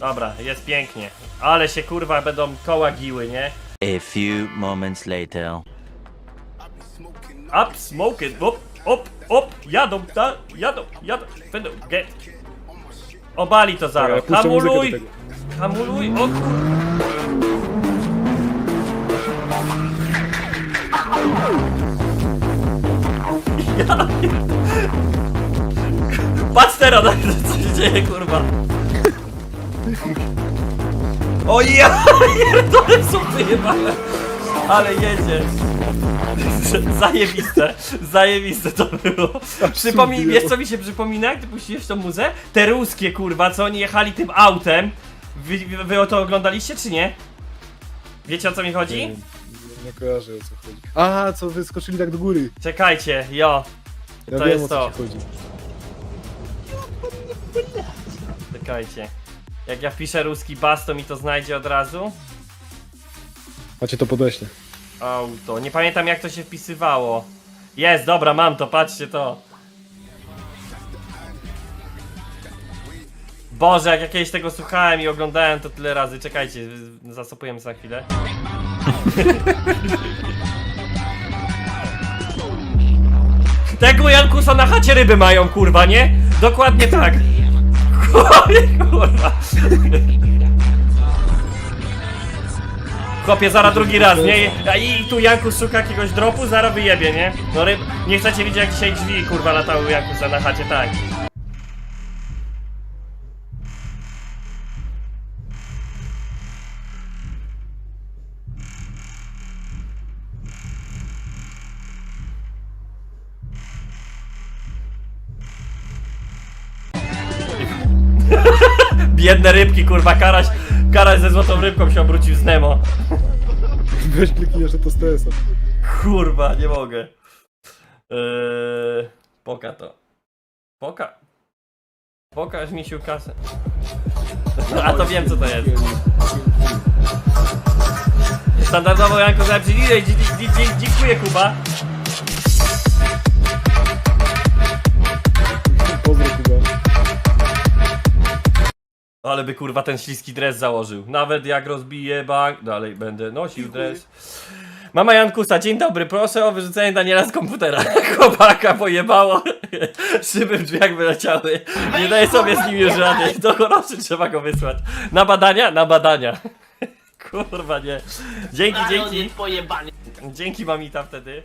Dobra, jest pięknie. Ale się kurwa będą koła giły, nie? A few moments later. Up, smoke it, op, op, op, jadą, ta, jadą, jadą, będą, get. Obali to Dobra, zaraz, puszczę muzykę do hamuluj, hamuluj, o kur... Ja... Patrz teraz, co się dzieje, kurwa. O ja, pierdolę, są wyjebane. Ale jedzie. Zajebiste, zajebiste to było. Przypomnij, wiesz co mi się przypomina, ty puściłeś tą muzę? Te ruskie kurwa, co oni jechali tym autem. Wy, wy, wy o to oglądaliście czy nie? Wiecie o co mi chodzi? Nie, nie kojarzę o co chodzi. A, co wyskoczyli tak do góry. Czekajcie, jo. Ja To wiem jest o co to. ci chodzi. Czekajcie. Jak ja wpiszę ruski bas, to mi to znajdzie od razu? Macie to podeślę. Auto. Nie pamiętam jak to się wpisywało. Jest, dobra, mam to, patrzcie to. Boże, jak ja kiedyś tego słuchałem i oglądałem to tyle razy. Czekajcie, zasopujemy za chwilę. Tego Jankusa na chacie ryby mają, kurwa, nie? Dokładnie tak. Kurwa. Chłopie, zaraz drugi raz, nie? A i tu Jankus szuka jakiegoś dropu, zaraz wyjebie, nie? No ryb... Nie chcecie widzieć jak dzisiaj drzwi, kurwa, latały u Jankusa na chacie, tak. Biedne rybki, kurwa, karaś, karaś ze złotą rybką się obrócił z Nemo. Weź kliknij jeszcze to z TS-a. Kurwa, nie mogę. Eee, poka to. Poka. Pokaż misiu kasę. A to wiem co to jest. Standardowo Janko Zabrzy. Dziękuję Kuba. Ale by kurwa ten śliski dres założył. Nawet jak rozbije bank, dalej będę nosił dres. Mama Jankusa, dzień dobry, proszę o wyrzucenie Daniela z komputera. Chłopaka pojebało. Szyby w drzwiach wyleciały. Nie daję sobie z nim już rady. Do choroszy trzeba go wysłać. Na badania? Na badania. Kurwa nie. Dzięki, dzięki. pojebanie. Dzięki mamita wtedy.